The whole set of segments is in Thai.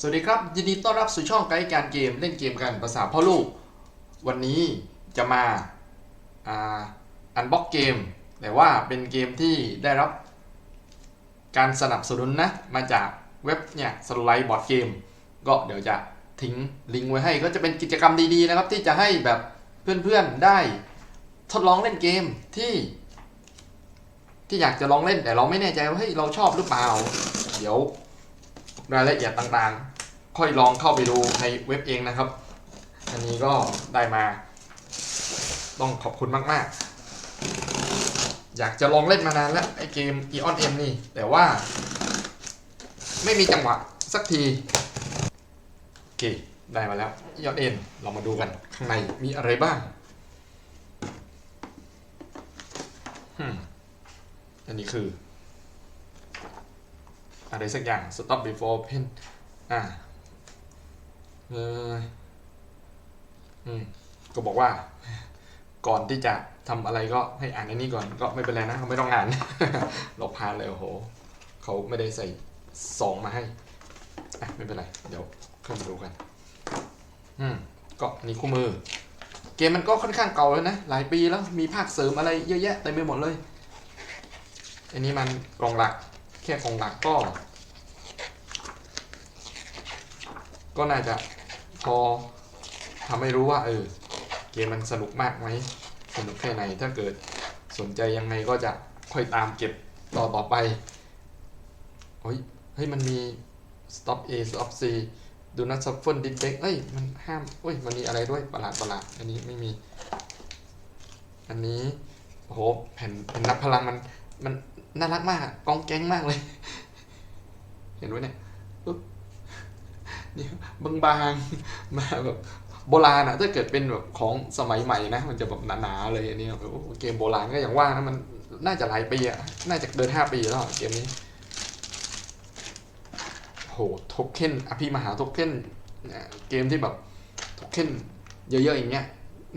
สวัสดีครับ ยินดีต้อนรับสู่ช่องไกด์การเกมเล่นเกมกันภาษาพ่อลูก วันนี้จะมาอ่าอันบ็อกเกม แต่ว่าเป็นเกมที่ได้รับการสนับสนุนนะ มาจากเว็บเนี่ยสไลด์บอร์ดเกม ก็เดี๋ยวจะทิ้งลิงก์ไว้ให้ ก็จะเป็นกิจกรรมดีๆนะครับ ที่จะให้แบบเพื่อนๆได้ทดลองเล่นเกมที่ ที่อยากจะลองเล่นแต่เราไม่แน่ใจว่าเฮ้ยเราชอบหรือเปล่า เดี๋ยว รายละเอียดต่างๆ ค่อยลองเข้าไปดูในเว็บเองนะครับ อันนี้ก็ได้มา ต้องขอบคุณมาก ๆ อยากจะลองเล่นมานานแล้วไอเกม Eon M นี่ แต่ว่า ไม่มีจังหวะสักที โอเค ได้มาแล้ว Eon M เรามาดูกันข้างในมีอะไรบ้างอันนี้คือ อะไรสักอย่าง stop before open อ่าเอออืมก็บอกว่าก่อนที่จะทำอะไรก็ให้อ่านอันนี้ก่อนก็ไม่เป็นไรนะเขาไม่ต้องอ่าน เราพานเลยโอ้โหเขาไม่ได้ใส่ซองมาให้อะไม่เป็นไร เดี๋ยวขึ้นมาดูกัน อืมก็นี่คู่มือ เกมมันก็ค่อนข้างเก่าแล้วนะ หลายปีแล้วมีภาคเสริมอะไรเยอะแยะเต็มไปหมดเลย อันนี้มันกล่องหลัก แค่กองหลักก็ ก็น่าจะพอทำให้รู้ว่าเออเกมมันสนุกมากไหมสนุกแค่ไหนถ้าเกิดสนใจยังไงก็จะค่อยตามเก็บต่อต่อไปเฮ้ยเฮ้ยมันมี stop A stop C do not suffer defect เอ้ย มันห้ามเอ้ย มันมีอะไรด้วยประหลาดประหลาด อันนี้ไม่มี อันนี้โหแผ่นแผ่นนับพลังมัน มัน น่ารักมากกองแก๊งมากเลย เห็นไหมเนี่ยปึ๊บนี่บางๆมาแบบโบราณอะถ้าเกิดเป็นแบบของสมัยใหม่นะ มันจะแบบหนาๆเลยอันนี้เกมโบราณก็อย่างว่านะมันน่าจะหลายปีอะน่าจะเดินห้าปีแล้วเกมนี้โหโทเค็นอภิมหาโทเค็นเนี่ยเกมที่แบบโทเค็นเยอะๆอย่างเงี้ย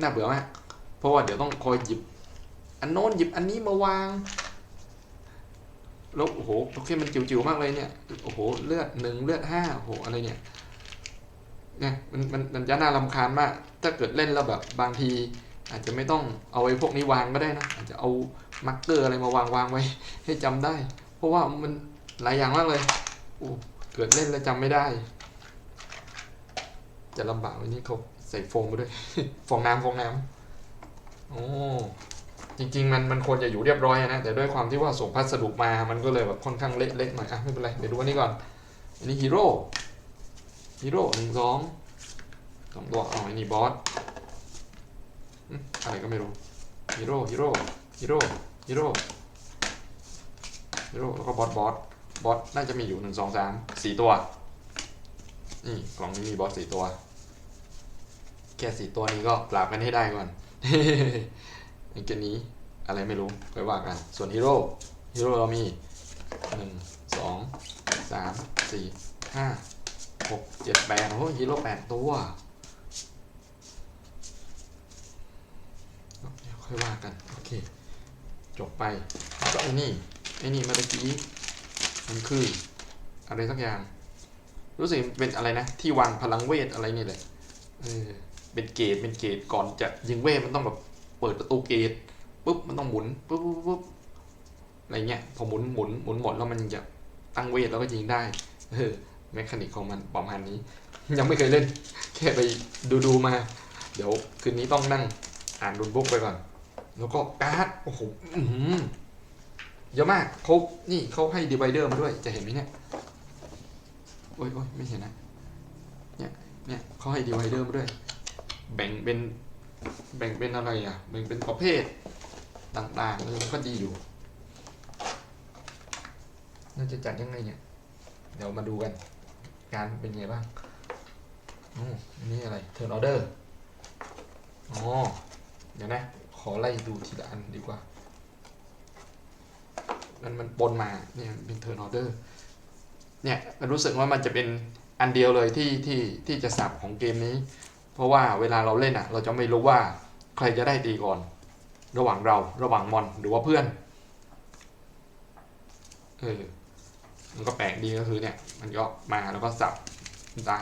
น่าเบื่อมากเพราะว่าเดี๋ยวต้องคอยหยิบ อันโน้นหยิบอันนี้มาวาง แล้วโอ้โหโอเคมันจิ๋วๆมากเลยเนี่ยโอ้โหเลือดหนึ่งเลือดห้าโอ้โหอะไรเนี่ยเนี่ยมันมันมันจะน่ารำคาญมาก ถ้าเกิดเล่นแล้วแบบบางที อาจจะไม่ต้องเอาไอ้พวกนี้วางก็ได้นะอาจจะเอามาร์กเกอร์อะไรมาวางวางไว้ให้จำได้ เพราะว่ามันหลายอย่างมากเลยโอ้เกิดเล่นแล้วจำไม่ได้ จะลำบากวันนี้เขาใส่โฟมมาด้วย ฟองน้ำฟองน้ำโอ้ จริงๆมันมันควรจะอยู่เรียบร้อยนะ แต่ด้วยความที่ว่าส่งพัสดุมามันก็เลยแบบค่อนข้างเละๆหน่อยอะไม่เป็นไร เดี๋ยวดูอันนี้ก่อน อันนี้ฮีโร่ฮีโร่หนึ่งสองสองตัวอ๋ออันนี้บอสอะไรก็ไม่รู้ฮีโร่ฮีโร่ฮีโร่ฮีโร่ฮีโร่แล้วก็บอสบอสบอสน่าจะมีอยู่หนึ่งสองสามสี่ตัวนี่กล่องนี้มีบอสสี่ตัว แค่สี่ตัวนี้ก็ปราบกันให้ได้ก่อน ไอเกมนี้อะไรไม่รู้ไปว่ากัน ส่วนฮีโร่ฮีโร่เรามีหนึ่งสองสามสี่ห้าหกเจ็ดแปดโอ้ฮีโร่แปดตัวเดี๋ยวค่อยว่ากัน โอเค จบไปก็ไอ้นี่ไอ้นี่เมื่อกี้มันคืออะไรสักอย่าง รู้สึกเป็นอะไรนะ ที่วางพลังเวทอะไรนี่แหละเออเป็นเกตเป็นเกตก่อนจะยิงเวทมันต้องแบบ เปิดประตูเกตปุ๊บมันต้องหมุนปุ๊บปุ๊บปุ๊บอะไรเงี้ยพอหมุนหมุนหมุนหมดแล้วมันจะตั้งเวทแล้วก็ยิงได้เออแมคานิกของมันประมาณนี้ ยังไม่เคยเล่น แค่ไปดูดูมา เดี๋ยวคืนนี้ต้องนั่งอ่านรุนบุ๊กไปก่อน แล้วก็การ์ดโอ้โหเยอะมากเขานี่เขาให้ดีไวเดอร์มาด้วยจะเห็นไหมเนี่ยโอ้ยโอ้ยไม่เห็นนะเนี่ยเนี่ยเขาให้ดีไวเดอร์มาด้วย แบ่งเป็น แบ่งเป็นอะไรอะ แบ่งเป็นประเภทต่างๆเออก็ดีอยู่น่าจะจัดยังไงเนี่ย เดี๋ยวมาดูกัน การเป็นไงบ้างอ้อันนี่อะไรเทอร์นอเดอร์อ๋อ เดี๋ยวนะ ขอไล่ดูทีละอันดีกว่า มันมันปนมา เนี่ยเป็นเทอร์นอเดอร์ เนี่ยมันรู้สึกว่ามันจะเป็นอันเดียวเลยที่ที่ที่จะสับของเกมนี้ ราะว่าเวลาเราเล่นอะ เราจะไม่รู้ว่าใครจะได้ตีก่อน ระหว่างเราระหว่างมอนหรือว่าเพื่อนเออมันก็แปลกดีก็คือเนี่ย มันก็มาแล้วก็สับตา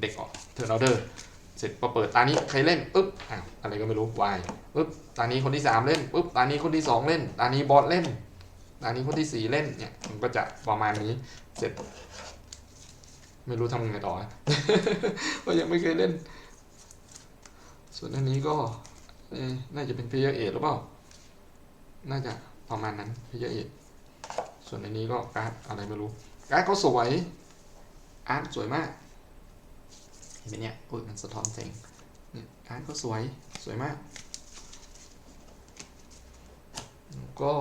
เด็กออกเทอร์นอเดอร์เสร็จพอเปิดตานี้ใครเล่นปุ๊บอ้าวอะไรก็ไม่รู้วายปุ๊บตานี้คนที่สามเล่นปุ๊บตานี้คนที่สองเล่นตานี้บอสเล่นตานี้คนที่สี่เล่นเนี่ยมันก็จะประมาณนี้เสร็จ ไม่รู้ทำไงต่อก็ยังไม่เคยเล่น ส่วนอันนี้ก็น่าจะเป็นเพยเอหรือเปล่า น่าจะประมาณนั้นเพยเอส่วนอันนี้ก็การ์ดอะไรไม่รู้ การ์ดเขาสวย อาร์ตสวยมาก เห็นไหมเนี่ยอุ้ยมันสะท้อนแสงเนี่ยการ์ดก็สวย สวยมากก็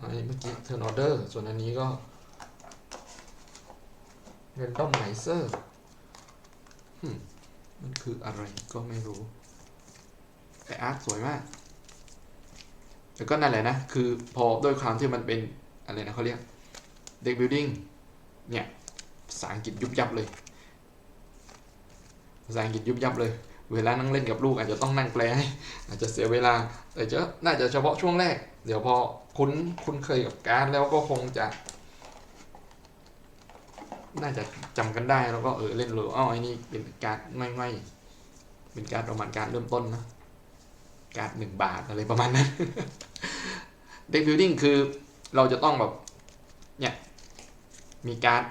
อันนี้เมื่อกี้เทอร์นอเดอร์ส่วนอันนี้ก็เรนดอมไนเซอร์มันคืออะไรก็ไม่รู้ แต่อาร์ตสวยมากแต่ก็นั่นแหละนะ คือพอด้วยความที่มันเป็น อะไรนะเขาเรียกเด็กบิ l ดิ้งเนี่ยภาษาอังกฤษยุบยับเลย ภาษาอังกฤษยุบยับเลย เวลานั่งเล่นกับลูกอาจจะต้องนั่งแปลให้อาจจะเสียเวลา แต่จะน่าจะเฉพาะช่วงแรก เดี๋ยวพอคุ้นคุ้นเคยกับการแล้วก็คงจะ น่าจะจำกันได้แล้วก็เออเล่นเลยอ้าวไอ้นี่เป็นการ์ดไม่ไม่เป็นการประมาณการเริ่มต้นนะ การ์ดหนึ่งบาทอะไรประมาณนั้นเด็กบิ l ดิ้งคือเราจะต้องแบบเนี่ยมีการ์ด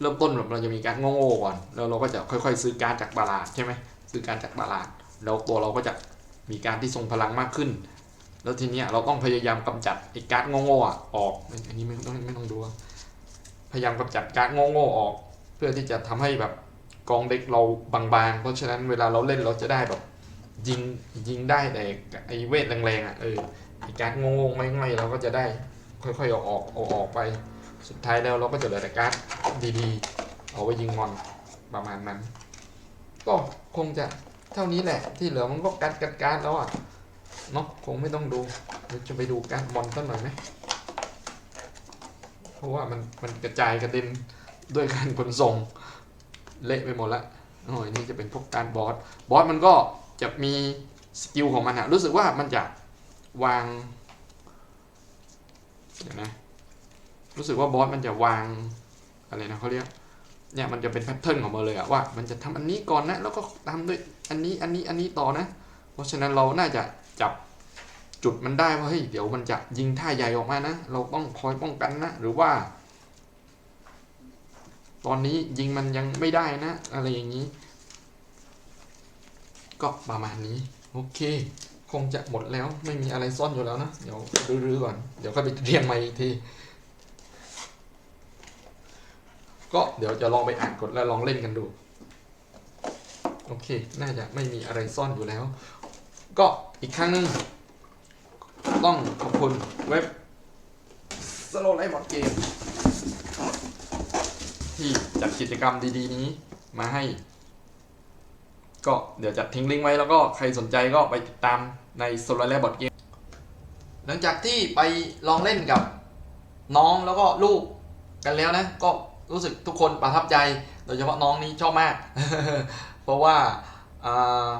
เริ่มต้นแบบเราจะมีการดโง่ๆก่อนแล้วเราก็จะค่อยๆ ซื้อการดจากตลาดใช่ไหมซื้อการดจากตลาด แล้วตัวเราก็จะมีการดที่ทรงพลังมากขึ้น แล้วทีเนี้ยเราต้องพยายามกำจัดไอ้การดโง่ๆออกอันนี้ไม่ต้องไม่ต้องดูพยายามกำจัดการดโง่ๆออก เพื่อที่จะทำให้แบบกองเด็กเราบางๆ เพราะฉะนั้นเวลาเราเล่นเราจะได้แบบ ยิงยิงได้แต่ไอเวทแรงๆอะเออไอการดโง่ๆไม่ๆเราก็จะได้ค่อยๆเอาออกเอาออกไป สุดท้ายแล้วเราก็จะเหลือแต่การ์ดดีๆ เอาไว้ยิงมอนประมาณนั้น ก็คงจะเท่านี้แหละ ที่เหลือมันก็การ์ดการ์ดการ์ดแล้วอะเนาะคงไม่ต้องดูเดี๋ยวจะไปดูการ์ดมอนสักหน่อยไหมเพราะว่ามันมันกระจายกระเด็นด้วยการขนส่งเละไปหมดละโอ้ยนี่จะเป็นพวกการบอสบอสมันก็ จะมีสกิลของมันอะรู้สึกว่ามันจะวางเดี๋ยวนะรู้สึกว่าบอสมันจะวางอะไรนะเขาเรียกเนี่ยมันจะเป็นแพทเทิร์นของมันเลยอะว่า มันจะทำอันนี้ก่อนนะ แล้วก็ตาด้วยอันนี้อันนี้อันนี้ต่อนะ เพราะฉะนั้นเราน่าจะจับจุดมันได้ว่าเฮ้ยเดี๋ยวมันจะยิงท่าใหญ่ออกมานะ เราต้องคอยป้องกันนะหรือว่า ตอนนี้ยิงมันยังไม่ได้นะ อะไรอย่างนี้ ก็ประมาณนี้ โอเค คงจะหมดแล้วไม่มีอะไรซ่อนอยู่แล้วนะ เดี๋ยวรื้อๆก่อน เดี๋ยวค่อยไปเรียงใหม่อีกทีก็เดี๋ยวจะลองไปอ่านกฎแล้วลองเล่นกันดู โอเค น่าจะไม่มีอะไรซ่อนอยู่แล้ว ก็อีกครั้งหนึ่งต้องขอบคุณเว็บ Slow Life Board Game ที่จัดกิจกรรมดี ๆ นี้มาให้ ก็เดี๋ยวจะทิ้งลิงก์ไว้แล้วก็ใครสนใจก็ไปติดตามใน Slow Life Board Game หลังจากที่ไปลองเล่นกับน้องแล้วก็ลูกกันแล้วนะ ก็รู้สึกทุกคนประทับใจ โดยเฉพาะน้องนี้ชอบมาก เพราะว่าอา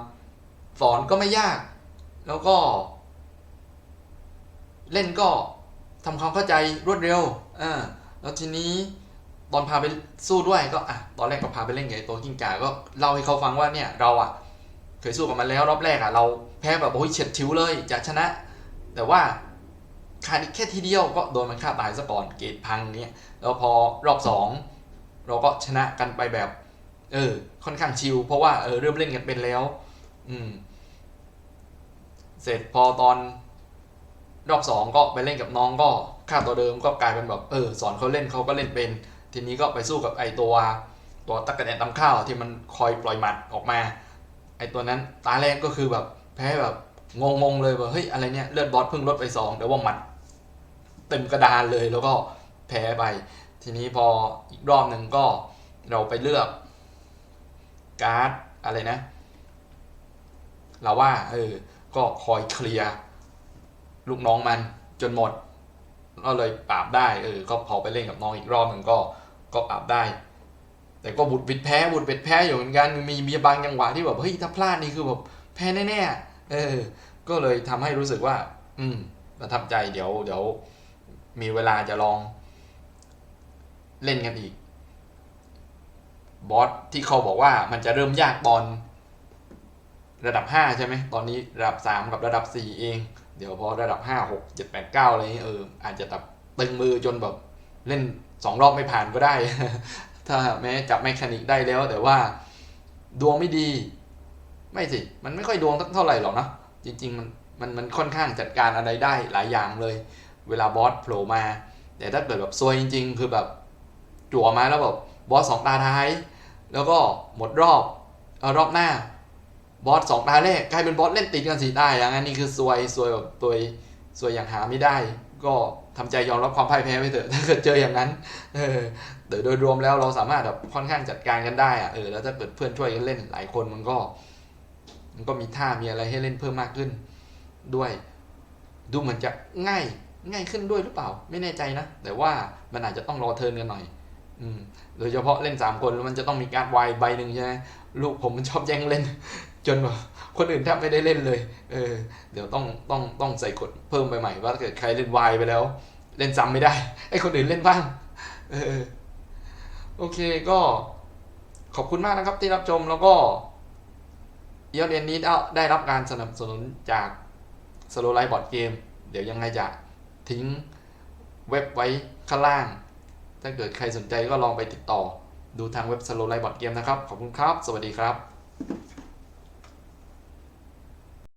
สอนก็ไม่ยาก แล้วก็ เล่นก็ทำความเข้าใจรวดเร็วอ่าแล้วทีนี้ ตอนพาไปสู้ด้วยก็อะตอนแรกก็พาไปเล่นไอ้ตัวกิ้งก่าก็เล่าให้เขาฟังว่าเนี่ยเราอะเคยสู้กับมันแล้วรอบแรกอะเราแพ้แบบโอ้ยเฉียดฉิวเลยจะชนะ แต่ว่าขาดอีกแค่ทีเดียวก็โดนมันฆ่าตายซะก่อนเกรดพังเนี่ยแล้วพอรอบสองเราก็ชนะกันไปแบบเออค่อนข้างชิลเพราะว่าเออเริ่มเล่นกันเป็นแล้ว อืม เสร็จพอตอนรอบสองก็ไปเล่นกับน้องก็ค่าตัวเดิมก็กลายเป็นแบบเออสอนเขาเล่นเขาก็เล่นเป็น ทีนี้ก็ไปสู้กับไอตัวตัวตะกะแตนตำข้าวที่มันคอยปล่อยหมัดออกมา ไอตัวนั้นตาแรกก็คือแบบแพ้แบบงงๆเลยว่าเฮ้ยอะไรเนี่ยเลือดบอสเพิ่งลดไปสองแต่ว่าหมัดเต็มกระดานเลยแล้วก็แพ้ไป ทีนี้พออีกรอบหนึ่งก็เราไปเลือกการ์ดอะไรนะเราว่าเออก็คอยเคลียร์ลูกน้องมันจนหมดก็เลยปราบได้เออก็พอไปเล่นกับน้องอีกรอบหนึ่งก็ ก็ปราบได้ แต่ก็บุดบิดแพ้บุดบิดแพ้อยู่เหมือนกันมีมีบางจังหวะที่แบบเฮ้ยถ้าพลาดนี่คือแบบแพ้แน่ๆเออ ก็เลยทำให้รู้สึกว่า อืมประทับใจเดี๋ยวเดี๋ยวมีเวลาจะลอง เล่นกันอีก บอสที่เขาบอกว่ามันจะเริ่มยากตอนระดับ 5 ใช่ไหม ตอนนี้ระดับ 3 กับระดับ 4 เอง เดี๋ยวพอระดับ 5 6 7 8 9อะไรอย่างนี้เอออาจจะแบบตึงมือจนแบบเล่น 2รอบไม่ผ่านก็ได้ ถ้าแม้จับแมคานิกได้แล้ว แต่ว่าดวงไม่ดี ไม่สิ มันไม่ค่อยดวงเท่าไหร่หรอกนะจริง ๆ มันมันมันค่อนข้างจัดการอะไรได้หลายอย่างเลย เวลาบอสโผล่มา แต่ถ้าเกิดแบบซวยจริง ๆ คือแบบจั่วมาแล้วแบบบอสสองตาท้าย แล้วก็หมดรอบออรอบหน้า บอสสองตาแรกกลายเป็นบอสเล่นติดกันสีตาอย่างนั้นนี่คือซวยซวยแบบตัวซวยอย่างหาไม่ได้ ก็ ทำใจยอมรับความพ่ายแพ้ไปเถอะถ้าเกิดเจออย่างนั้นเออแต่โดยรวมแล้วเราสามารถแบบค่อนข้างจัดการกันได้อะเออแล้วถ้าเกิดเพื่อนช่วยกันเล่นหลายคนมันก็ มันก็มีท่ามีอะไรให้เล่นเพิ่มมากขึ้น ด้วย ดูเหมือนจะง่ายง่ายขึ้นด้วยหรือเปล่า ไม่แน่ใจนะ แต่ว่ามันอาจจะต้องรอเทิร์นกันหน่อย อืมโดยเฉพาะเล่น3คนแล้วมันจะต้องมีการวายใบหนึ่งใช่ไหมลูกผมมันชอบแย่งเล่น จนแบบคนอื่นแทบไม่ได้เล่นเลย เออ เดี๋ยวต้องต้องต้องใส่กฎเพิ่มไปใหม่ว่าเกิดใครเล่นวายไปแล้ว เล่นซ้ำไม่ได้ให้คนอื่นเล่นบ้างเออโอเคก็ขอบคุณมากนะครับที่รับชมแล้วก็เอียเรียนนี้ได้ได้รับการสนับสนุนจากสโลไลท์บอร์ดเกมเดี๋ยวยังไงจะทิ้งเว็บไว้ข้างล่าง ถ้าเกิดใครสนใจก็ลองไปติดต่อ ดูทางเว็บสโลไลท์บอร์ดเกมนะครับ ขอบคุณครับ สวัสดีครับ